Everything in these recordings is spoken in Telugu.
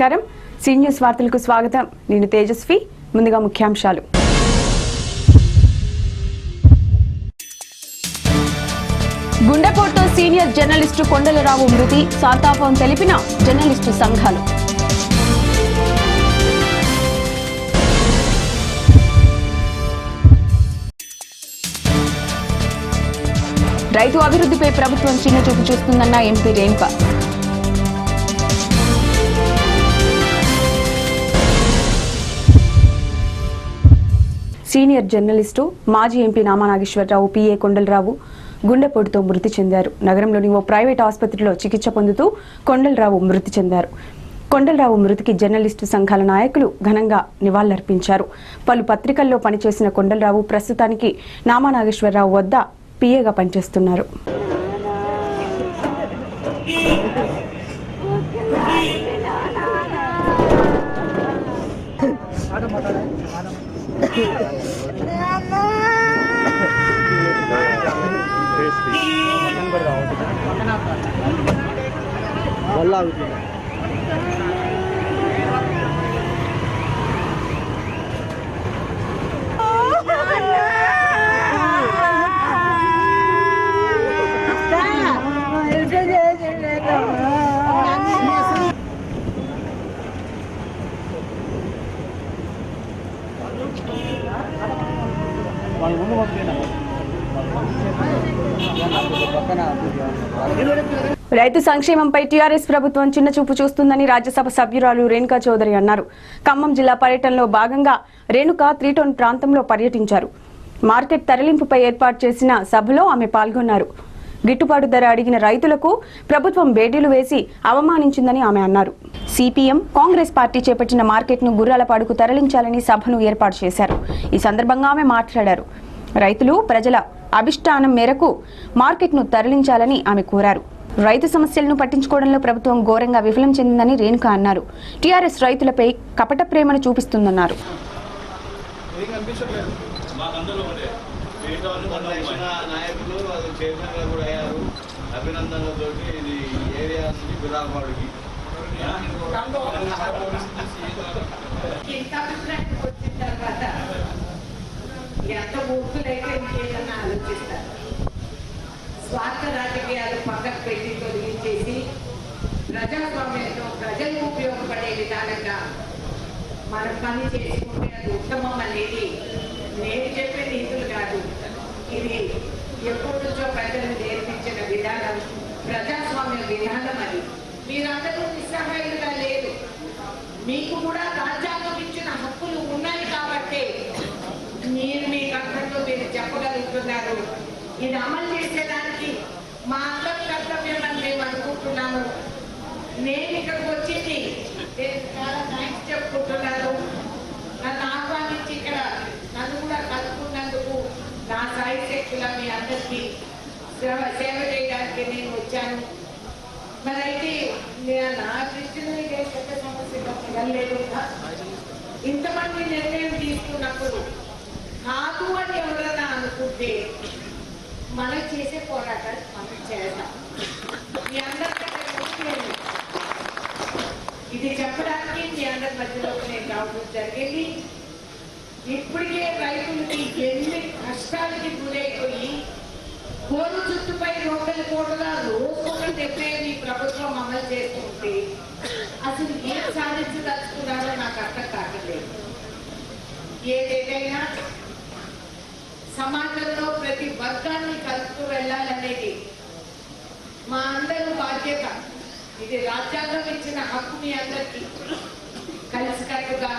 నమస్కారం. సీ న్యూస్ వార్తలకు స్వాగతం. నేను తేజస్వి. ముందుగా ముఖ్యాంశాలు. గుండెపోటుతో సీనియర్ జర్నలిస్టు కొండలరావు మృతి. సాతాపం తెలిపిన జర్నలిస్టు సంఘాలు. రైతు అభివృద్ధిపై ప్రభుత్వం చిన్నచూపు చూస్తుందన్న ఎంపీ రేణుక. సీనియర్ జర్నలిస్టు మాజీ ఎంపీ నామా నాగేశ్వరరావు పిఏ కొండలరావు గుండెపోటుతో మృతి చెందారు. నగరంలోని ఓ ప్రైవేట్ ఆసుపత్రిలో చికిత్స పొందుతూ కొండలరావు మృతి చెందారు. కొండలరావు మృతికి జర్నలిస్టు సంఘాల నాయకులు ఘనంగా నివాళులర్పించారు. పలు పత్రికల్లో పనిచేసిన కొండలరావు ప్రస్తుతానికి నామా నాగేశ్వరరావు వద్ద పిఏగా పనిచేస్తున్నారు. మళ్ళా వాళ్ళ ముందు పంపినా పక్కన రైతు సంక్షేమంపై టీఆర్ఎస్ ప్రభుత్వం చిన్న చూపు చూస్తుందని రాజ్యసభ సభ్యురాలు రేణుకా చౌదరి అన్నారు. ఖమ్మం జిల్లా పర్యటనలో భాగంగా రేణుక త్రీటౌన్ ప్రాంతంలో పర్యటించారు. మార్కెట్ తరలింపుపై ఏర్పాటు చేసిన సభలో ఆమె పాల్గొన్నారు. గిట్టుబాటు ధర అడిగిన రైతులకు ప్రభుత్వం బేడీలు వేసి అవమానించిందని ఆమె అన్నారు. సిపిఎం కాంగ్రెస్ పార్టీ చేపట్టిన మార్కెట్ను గుర్రాలపాడుకు తరలించాలని సభను ఏర్పాటు చేశారు. ఈ సందర్భంగా ఆమె మాట్లాడారు. రైతులు ప్రజల అభిష్టానం మేరకు మార్కెట్ను తరలించాలని ఆమె కోరారు. రైతు సమస్యలను పట్టించుకోవడంలో ప్రభుత్వం ఘోరంగా విఫలం చెందిందని రేణుక అన్నారు. టీఆర్ఎస్ రైతులపై కపట ప్రేమను చూపిస్తుందన్నారు. అభినందనలతోటి ఇది ఏరియా నుంచి బిరాపాడుకి ఇంత అభిప్రాయానికి వచ్చిన తర్వాత ఎంత మూర్ఖులైతే ఇంకేదన్నా ఆలోచిస్తారు. స్వార్థ రాజకీయాలు పక్కకు పెట్టి తొలగించేసి ప్రజాస్వామ్యంతో ప్రజలకు ఉపయోగపడే విధానంగా మనం పని చేసుకుంటే అది ఉత్తమం అనేది నేను చెప్పే నీతులు కాదు. ఇది ఎప్పటి నుంచో ప్రజలు నేర్పించిన విధానం ప్రజాస్వామ్య విధానం అది. మీరందరూ నిస్సహాయులుగా లేదు మీకు కూడా రాజ్యాంగం ఇచ్చిన హక్కులు ఉన్న కాబట్టి మీరు మీ కర్తవ్యం మీరు చెప్పగలుగుతున్నారు ఇది అమలు చేసేదానికి మా అందరి కర్తవ్యం అని మేము అనుకుంటున్నాము నేను ఇక్కడికి వచ్చింది నేను చాలా థ్యాంక్స్ చెప్పుకుంటున్నాను. నన్ను ఆహ్వానించి ఇక్కడ నన్ను కూడా కలుపుకున్నందుకు నా సాయి శక్తుల మీ అందరికీ సేవ సేవ చేయడానికి నేను వచ్చాను. మరి అయితే నేను నా దృష్టిలో ఇదే పెద్ద సమస్యగా మిగలేదు ఇంతమంది నిర్ణయం తీసుకున్నప్పుడు కాదు అని ఎవరు మనం చేసే పోరాటాలు మనం చేద్దాం. మీ ఇది చెప్పడానికి మీ అందరి మధ్యలోకి నేను రావడం జరిగింది. ఇప్పటికే రైతులకి ఎన్ని కష్టాలకి గురైపోయి కోరు చుట్టుపై రోడ్ల కోటగా రోజుకొక డెబ్బై ఈ ప్రభుత్వం అమలు చేస్తుంటే అసలు ఏం సాధించదలుచుకున్నారో నాకు అర్థం కావట్లేదు. ఏదేదైనా సమాజంలో వర్గాన్ని కలుపుతూ వెళ్ళాలనేది మా అందరూ బాధ్యత. ఇది రాజ్యాంగం ఇచ్చిన హక్కు మీ అందరికీ. కలిసికట్టుగా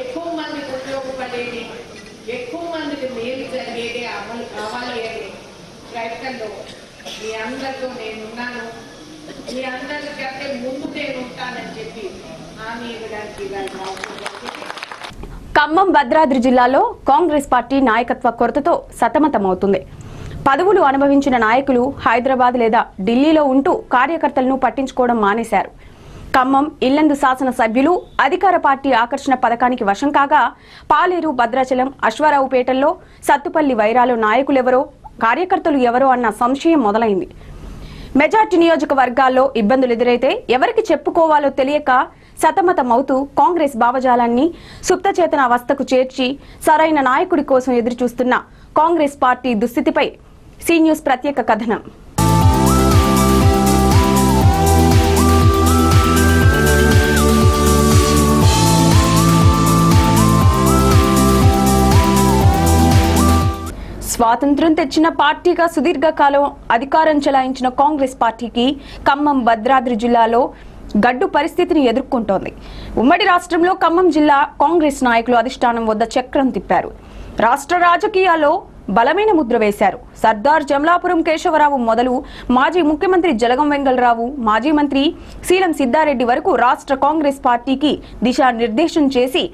ఎక్కువ మందికి ఉపయోగపడేది ఎక్కువ మందికి మేలు జరిగేది అమలు కావాలి అనే ప్రయత్నంలో మీ అందరితో నేనున్నాను. మీ అందరికంటే ముందు నేను ఉంటానని చెప్పి హామీ ఇవ్వడానికి ఇవాళ ఖమ్మం భద్రాద్రి జిల్లాలో కాంగ్రెస్ పార్టీ నాయకత్వ కొరతతో సతమతమవుతుంది. పదవులు అనుభవించిన నాయకులు హైదరాబాద్ లేదా ఢిల్లీలో ఉంటూ కార్యకర్తలను పట్టించుకోవడం మానేశారు. ఖమ్మం ఇల్లందు శాసన సభ్యులు అధికార పార్టీ ఆకర్షణ పథకానికి వశం కాగా పాలేరు భద్రాచలం అశ్వారావుపేటల్లో సత్తుపల్లి వైరాలో నాయకులెవరో కార్యకర్తలు ఎవరో అన్న సంశయం మొదలైంది. మెజార్టీ నియోజకవర్గాల్లో ఇబ్బందులు ఎదురైతే ఎవరికి చెప్పుకోవాలో తెలియక సతమతమవుతూ కాంగ్రెస్ భావజాలాన్ని సుప్తచేతన అవస్థకు చేర్చి సరైన నాయకుడి కోసం ఎదురుచూస్తున్న కాంగ్రెస్ పార్టీ దుస్థితిపై సీ న్యూస్ ప్రత్యేక కథనం. స్వాతంత్ర్యం తెచ్చిన పార్టీగా సుదీర్ఘకాలం అధికారం చెలాయించిన కాంగ్రెస్ పార్టీకి ఖమ్మం భద్రాద్రి జిల్లాలో గడ్డు పరిస్థితిని ఎదుర్కొంటోంది. ఉమ్మడి రాష్ట్రంలో ఖమ్మం జిల్లా కాంగ్రెస్ నాయకులు అధిష్టానం వద్ద చక్రం తిప్పారు. రాష్ట్ర రాజకీయాల్లో బలమైన ముద్ర వేశారు. సర్దార్ జమలాపురం కేశవరావు మొదలు మాజీ ముఖ్యమంత్రి జలగం వెంగళరావు మాజీ మంత్రి సీలం సిద్ధారెడ్డి వరకు రాష్ట్ర కాంగ్రెస్ పార్టీకి దిశానిర్దేశం చేసి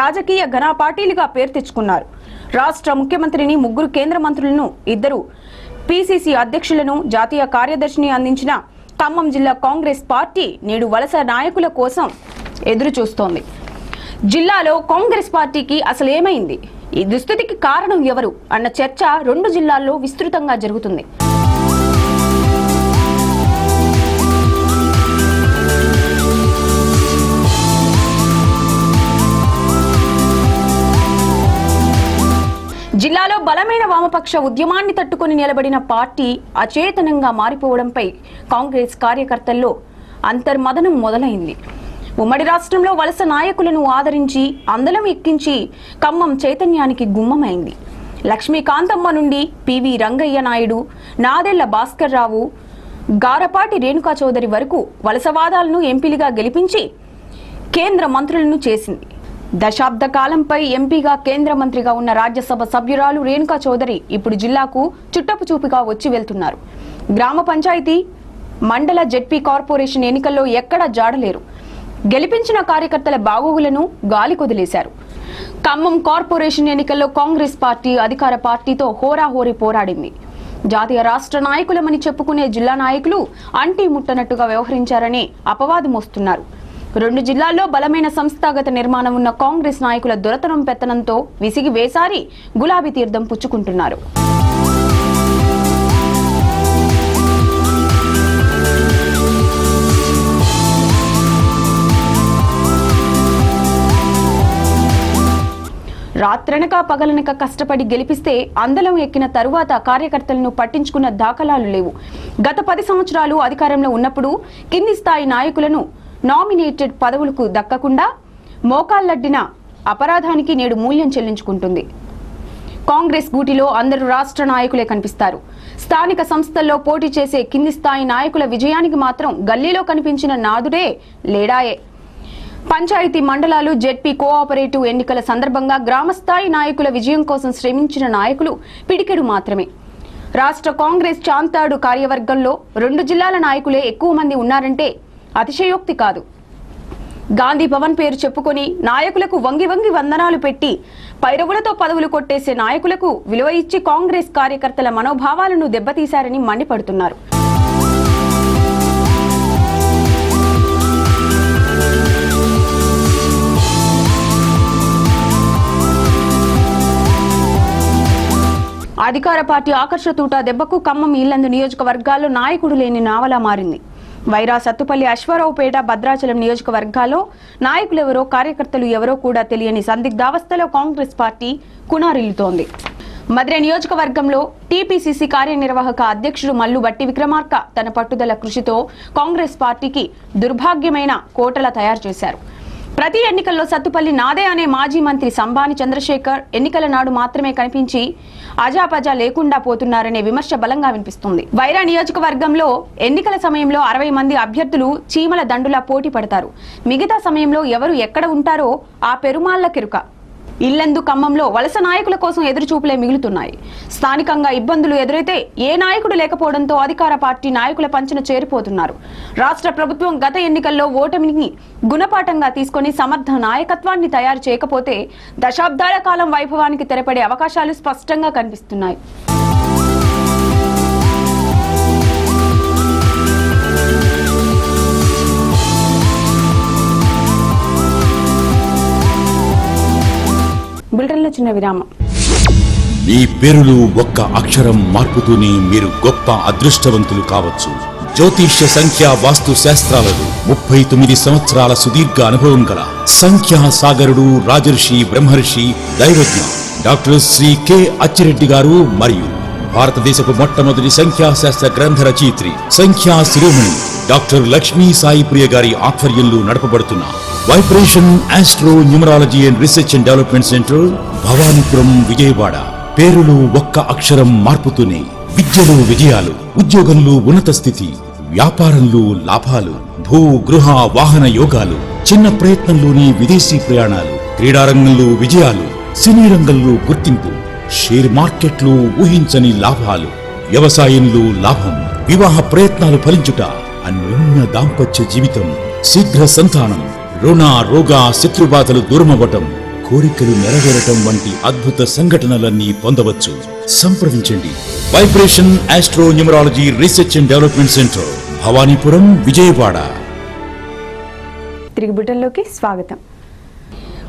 రాజకీయ ఘన పార్టీలుగా పేరు తెచ్చుకున్నారు. రాష్ట్ర ముఖ్యమంత్రిని ముగ్గురు కేంద్ర మంత్రులను ఇద్దరు పిసిసి అధ్యక్షులను జాతీయ కార్యదర్శిని అందించిన ఖమ్మం జిల్లా కాంగ్రెస్ పార్టీ నేడు వలస నాయకుల కోసం ఎదురుచూస్తోంది. జిల్లాలో కాంగ్రెస్ పార్టీకి అసలు ఏమైంది? ఈ దుస్థితికి కారణం ఎవరు? అన్న చర్చ రెండు జిల్లాల్లో విస్తృతంగా జరుగుతుంది. జిల్లాలో బలమైన వామపక్ష ఉద్యమాన్ని తట్టుకుని నిలబడిన పార్టీ అచేతనంగా మారిపోవడంపై కాంగ్రెస్ కార్యకర్తల్లో అంతర్మదనం మొదలైంది. ఉమ్మడి రాష్ట్రంలో వలస నాయకులను ఆదరించి అందలం ఎక్కించి ఖమ్మం చైతన్యానికి గుమ్మమైంది. లక్ష్మీకాంతమ్మ నుండి పివి రంగయ్య నాయుడు నాదెళ్ళ భాస్కర్ రావు గారపాటి రేణుకా చౌదరి వరకు వలసవాదాలను ఎంపీలుగా గెలిపించి కేంద్ర మంత్రులను చేసింది. దశాబ్ద కాలంపై ఎంపీగా కేంద్ర మంత్రిగా ఉన్న రాజ్యసభ సభ్యురాలు రేణుకా చౌదరి ఇప్పుడు జిల్లాకు చుట్టపు చూపుగా వచ్చి వెళ్తున్నారు. గ్రామ పంచాయతీ మండల జెడ్పీ కార్పొరేషన్ ఎన్నికల్లో ఎక్కడా జాడలేరు. గెలిపించిన కార్యకర్తల బాగోగులను గాలి కొదిలేశారు. ఖమ్మం కార్పొరేషన్ ఎన్నికల్లో కాంగ్రెస్ పార్టీ అధికార పార్టీతో హోరాహోరీ పోరాడింది. జాతీయ రాష్ట్ర నాయకులమని చెప్పుకునే జిల్లా నాయకులు అంటీ ముట్టనట్టుగా వ్యవహరించారని అపవాదం మోస్తున్నారు. రెండు జిల్లాల్లో బలమైన సంస్థాగత నిర్మాణం ఉన్న కాంగ్రెస్ నాయకుల దొరతనం పెత్తనంతో విసిగి వేసారి గులాబీ తీర్థం పుచ్చుకుంటున్నారు. రాత్రనక పగలనక కష్టపడి గెలిపిస్తే అందలం ఎక్కిన తరువాత కార్యకర్తలను పట్టించుకున్న దాఖలాలు లేవు. గత పది సంవత్సరాలు అధికారంలో ఉన్నప్పుడు కింది స్థాయి నాయకులను నామినేటెడ్ పదవులకు దక్కకుండా మోకాళ్ళడ్డిన అపరాధానికి నేడు మూల్యం చెల్లించుకుంటుంది. కాంగ్రెస్ గూటిలో అందరు రాష్ట్ర నాయకులే కనిపిస్తారు. స్థానిక సంస్థల్లో పోటీ చేసే కింది స్థాయి నాయకుల విజయానికి మాత్రం గల్లీలో కనిపించిన నాదుడే లేడాయే. పంచాయతీ మండలాలు జెడ్పీ కోఆపరేటివ్ ఎన్నికల సందర్భంగా గ్రామస్థాయి నాయకుల విజయం కోసం శ్రమించిన నాయకులు పిడికెడు మాత్రమే. రాష్ట్ర కాంగ్రెస్ చాంతాడు కార్యవర్గంలో రెండు జిల్లాల నాయకులే ఎక్కువ మంది ఉన్నారంటే అతిశయోక్తి కాదు. గాంధీ భవన్ పేరు చెప్పుకొని నాయకులకు వంగి వంగి వందనాలు పెట్టి పైరవులతో పదవులు కొట్టేసే నాయకులకు విలువ ఇచ్చి కాంగ్రెస్ కార్యకర్తల మనోభావాలను దెబ్బతీశారని మండిపడుతున్నారు. అధికార పార్టీ ఆకర్షతూట దెబ్బకు ఖమ్మం ఇల్లందు నియోజకవర్గాల్లో నాయకుడు లేని నావలా మారింది. వైరా సత్తుపల్లి అశ్వారావుపేట భద్రాచలం నియోజకవర్గాల్లో నాయకులెవరో కార్యకర్తలు ఎవరో కూడా తెలియని సందిగ్ధావస్థలో కాంగ్రెస్ పార్టీ కునారిల్లుతోంది. మద్ర నియోజకవర్గంలో టీపీసీసీ కార్యనిర్వాహక అధ్యక్షుడు మల్లు బట్టి విక్రమార్క తన పట్టుదల కృషితో కాంగ్రెస్ పార్టీకి దుర్భాగ్యమైన కోటల తయారు చేశారు. ప్రతి ఎన్నికల్లో సత్తుపల్లి నాదే అనే మాజీ మంత్రి సంభాని చంద్రశేఖర్ ఎన్నికల నాడు మాత్రమే కనిపించి అజాపజా లేకుండా పోతున్నారనే విమర్శ బలంగా వినిపిస్తుంది. వైరా నియోజకవర్గంలో ఎన్నికల సమయంలో అరవై మంది అభ్యర్థులు చీమల దండులా పోటీ పడతారు. మిగతా సమయంలో ఎవరు ఎక్కడ ఉంటారో ఆ పెరుమాళ్ళ కెరుక. ఇల్లందు ఖమ్మంలో వలస నాయకుల కోసం ఎదురుచూపులే మిగులుతున్నాయి. స్థానికంగా ఇబ్బందులు ఎదురైతే ఏ నాయకుడు లేకపోవడంతో అధికార పార్టీ నాయకుల పంచన చేరిపోతున్నారు. రాష్ట్ర ప్రభుత్వం గత ఎన్నికల్లో ఓటమిని గుణపాఠంగా తీసుకొని సమర్థ నాయకత్వాన్ని తయారు చేయకపోతే దశాబ్దాల కాలం వైభవానికి తెరపడే అవకాశాలు స్పష్టంగా కనిపిస్తున్నాయి. బులెటిన్లో చిన్న విరామం. మీ పేరులో ఒక్క అక్షరం మార్పుతూనే మీరు గొప్ప అదృష్టవంతులు కావచ్చు. జ్యోతిష్య సంఖ్యా వాస్తు శాస్త్రాలలో ముప్పై తొమ్మిది సంవత్సరాల సుదీర్ఘ అనుభవం గల సంఖ్యా సాగరుడు రాజర్షి బ్రహ్మర్షి దైవజ్ఞ డాక్టర్ శ్రీ కె అచ్చిరెడ్డి గారు మరియు భారతదేశపు మొట్టమొదటి సంఖ్యాశాస్త్ర గ్రంథ రచయిత్రి సంఖ్యా శిరోమణి డాక్టర్ లక్ష్మీ సాయి ప్రియ గారి ఆధ్వర్యంలో నడపబడుతున్న vibration astro numerology and research and development centre Bhavanipuram Vijayawada. పేరులో ఒక్క అక్షరం మార్పుతూనే విద్యలో విజయాలు ఉద్యోగంలో ఉన్నత స్థితి వ్యాపారంలో లాభాలు భూ గృహ వాహన యోగాలు చిన్న ప్రయత్నంలోనే విదేశీ ప్రయాణాలు క్రీడారంగంలో విజయాలు సినీ రంగంలో గుర్తింపు షేర్ మార్కెట్లో ఊహించని లాభాలు వ్యవసాయంలో లాభం వివాహ ప్రయత్నాలు ఫలించుట అన్యోన్య దాంపత్య జీవితం శీఘ్ర సంతానం. రుణ రోగ శత్రుబాధలు దూరమవ్వటం కోరికలు నెరవేరటం వంటి అద్భుత సంఘటనలన్నీ పొందవచ్చు. సంప్రదించండి. Vibration astro numerology research and development centre Bhavanipuram Vijayawada. తిరిగి బుటన్లోకి స్వాగతం.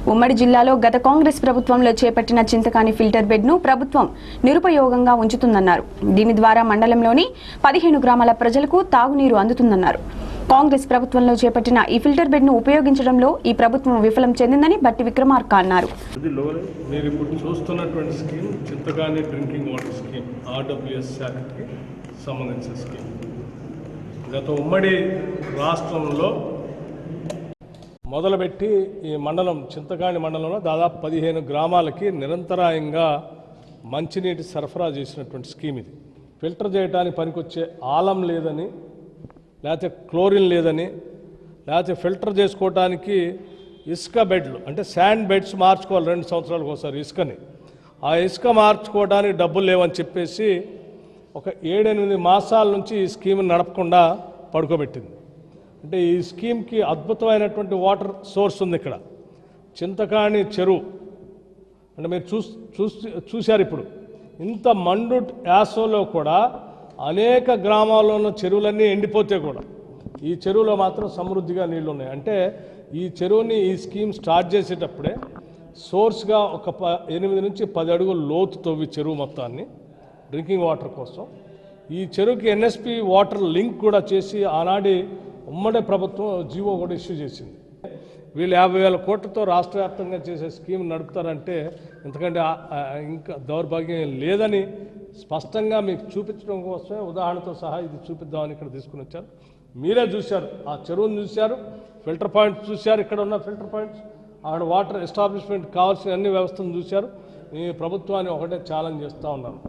ఉమ్మడి జిల్లాలో గత కాంగ్రెస్ ప్రభుత్వంలో చేపట్టిన చింతకాని ఫిల్టర్ బెడ్ను ప్రభుత్వం నిరుపయోగంగా ఉంచుతుందన్నారు. దీని ద్వారా మండలంలోని పదిహేను గ్రామాల ప్రజలకు తాగునీరు అందుతుందన్నారు. కాంగ్రెస్ ప్రభుత్వంలో చేపట్టిన ఈ ఫిల్టర్ బెడ్ను ఉపయోగించడంలో ఈ ప్రభుత్వం విఫలం చెందిందని బట్టి విక్రమార్క అన్నారు. మీరు ఇప్పుడు చూస్తున్నటువంటి scheme Chintakani drinking water scheme RWS శాఖకి సంబంధించిన స్కీమ్. గత ఉమ్మడి రాష్ట్రంలో మొదలుపెట్టి ఈ మండలం చింతకాని మండలంలో దాదాపు పదిహేను గ్రామాలకి నిరంతరాయంగా మంచినీటి సరఫరా చేసినటువంటి స్కీమ్ ఇది. ఫిల్టర్ చేయడానికి పనికొచ్చే ఆలం లేదని లేకపోతే క్లోరిన్ లేదని లేకపోతే ఫిల్టర్ చేసుకోవటానికి ఇసుక బెడ్లు అంటే శాండ్ బెడ్స్ మార్చుకోవాలి రెండు సంవత్సరాలకు ఒకసారి ఇసుకని. ఆ ఇసుక మార్చుకోవడానికి డబ్బులు లేవని చెప్పేసి ఒక ఏడెనిమిది మాసాల నుంచి ఈ స్కీమ్ నడపకుండా పడుకోబెట్టింది. అంటే ఈ స్కీమ్కి అద్భుతమైనటువంటి వాటర్ సోర్స్ ఉంది ఇక్కడ. చింతకాణి చెరువు. అంటే మీరు చూస్ చూసి చూశారు ఇప్పుడు. ఇంత మండు యాసోలో కూడా అనేక గ్రామాల్లో ఉన్న చెరువులన్నీ ఎండిపోతే కూడా ఈ చెరువులో మాత్రం సమృద్ధిగా నీళ్ళు ఉన్నాయి అంటే ఈ చెరువుని ఈ స్కీమ్ స్టార్ట్ చేసేటప్పుడే సోర్స్గా ఒక ప ఎనిమిది నుంచి పది అడుగులు లోతు తవ్వి చెరువు మొత్తాన్ని డ్రింకింగ్ వాటర్ కోసం. ఈ చెరువుకి ఎన్ఎస్పి వాటర్ లింక్ కూడా చేసి ఆనాడి ఉమ్మడి ప్రభుత్వం జీవో కూడా ఇష్యూ చేసింది. వీళ్ళు యాభై వేల కోట్లతో రాష్ట్ర వ్యాప్తంగా చేసే స్కీమ్ నడుపుతారంటే ఎందుకంటే ఇంకా దౌర్భాగ్యం లేదని స్పష్టంగా మీకు చూపించడం కోసమే ఉదాహరణతో సహా ఇది చూపిద్దామని ఇక్కడ తీసుకుని వచ్చారు. మీరే చూశారు. ఆ చెరువును చూశారు. ఫిల్టర్ పాయింట్స్ చూశారు. ఇక్కడ ఉన్న ఫిల్టర్ పాయింట్స్ అక్కడ వాటర్ ఎస్టాబ్లిష్మెంట్ కావాల్సిన అన్ని వ్యవస్థను చూశారు. ఈ ప్రభుత్వాన్ని ఒకటే ఛాలెంజ్ చేస్తూ ఉన్నాను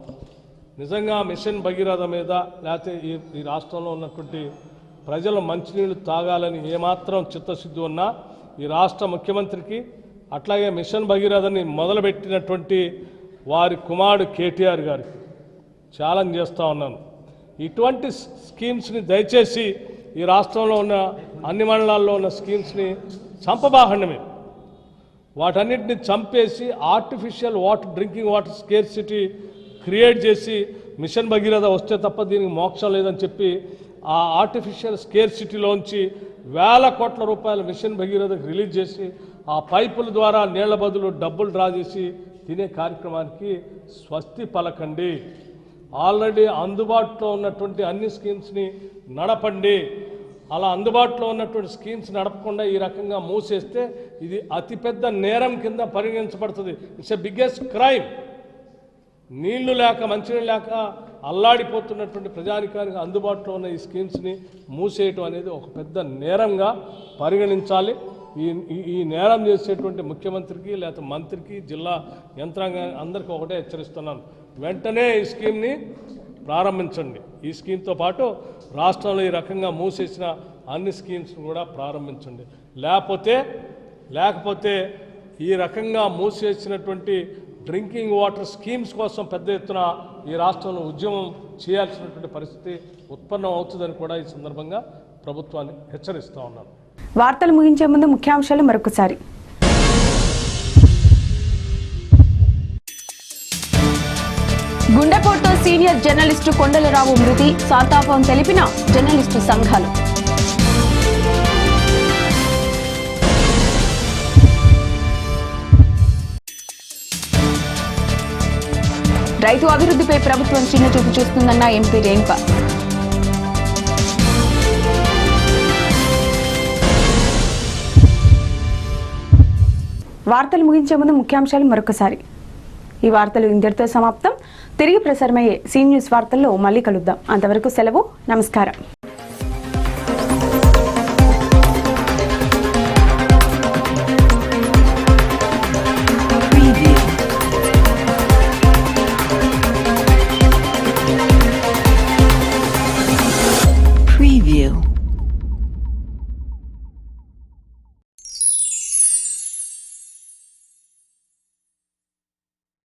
నిజంగా మిషన్ భగీరథ మీద లేకపోతే ఈ ఈ రాష్ట్రంలో ఉన్నటువంటి ప్రజలు మంచినీళ్ళు తాగాలని ఏమాత్రం చిత్తశుద్ధి ఉన్నా ఈ రాష్ట్ర ముఖ్యమంత్రికి అట్లాగే మిషన్ భగీరథని మొదలుపెట్టినటువంటి వారి కుమారుడు కేటీఆర్ గారికి ఛాలెంజ్ చేస్తూ ఉన్నాను. ఇటువంటి స్కీమ్స్ని దయచేసి ఈ రాష్ట్రంలో ఉన్న అన్ని మండలాల్లో ఉన్న స్కీమ్స్ని చంపబాహండి వాటన్నిటిని చంపేసి artificial water drinking water scarcity create చేసి మిషన్ భగీరథ వస్తే తప్ప దీనికి మోక్షం లేదని చెప్పి ఆ ఆర్టిఫిషియల్ స్కేర్ సిటీలోంచి వేల కోట్ల రూపాయల మిషన్ భగీరథకు రిలీజ్ చేసి ఆ పైపుల ద్వారా నీళ్ళ బదులు డబ్బులు డ్రా చేసి తినే కార్యక్రమానికి స్వస్తి పలకండి. ఆల్రెడీ అందుబాటులో ఉన్నటువంటి అన్ని స్కీమ్స్ని నడపండి. అలా అందుబాటులో ఉన్నటువంటి స్కీమ్స్ నడపకుండా ఈ రకంగా మూసేస్తే ఇది అతిపెద్ద నేరం కింద పరిగణించబడుతుంది. It's a biggest crime. నీళ్ళు లేక మంచినీళ్ళు లేక అల్లాడిపోతున్నటువంటి ప్రజానికానికి అందుబాటులో ఉన్న ఈ స్కీమ్స్ని మూసేయటం అనేది ఒక పెద్ద నేరంగా పరిగణించాలి. ఈ- ఈ నేరం చేసేటువంటి ముఖ్యమంత్రికి లేకపోతే మంత్రికి జిల్లా యంత్రాంగం అందరికీ ఒకటే హెచ్చరిస్తున్నాను. వెంటనే ఈ స్కీమ్ని ప్రారంభించండి. ఈ స్కీమ్తో పాటు రాష్ట్రంలో ఈ రకంగా మూసేసిన అన్ని స్కీమ్స్ కూడా ప్రారంభించండి. లేకపోతే లేకపోతే ఈ రకంగా మూసేసినటువంటి డ్రింకింగ్ వాటర్ స్కీమ్స్ కోసం పెద్ద ఎత్తున ఈ రాష్ట్రంలో ఉద్యమం చేయాల్సినటువంటి పరిస్థితి ఉత్పన్నం అవుతుందని కూడా ఈ సందర్భంగా ప్రభుత్వాన్ని హెచ్చరిస్తూ ఉన్నాను. వార్తలు ముగించే ముందు ముఖ్యాంశాలు మరొకసారి. గుండెపోటుతో సీనియర్ జర్నలిస్టు కొండలరావు మృతి సాతాపం తెలిపిన జర్నలిస్టు సంఘాలు. రైతు అభివృద్ధిపై ప్రభుత్వం చిన్న చూపు చూస్తుందన్న ఎంపీ రేణుక. వార్తలు ముగించే ముందు ముఖ్యాంశాలు మరొకసారి. ఈ వార్తలు ఇంతటితో సమాప్తం. తిరిగి ప్రసారమయ్యే సీ న్యూస్ వార్తల్లో మళ్ళీ కలుద్దాం. అంతవరకు సెలవు. నమస్కారం.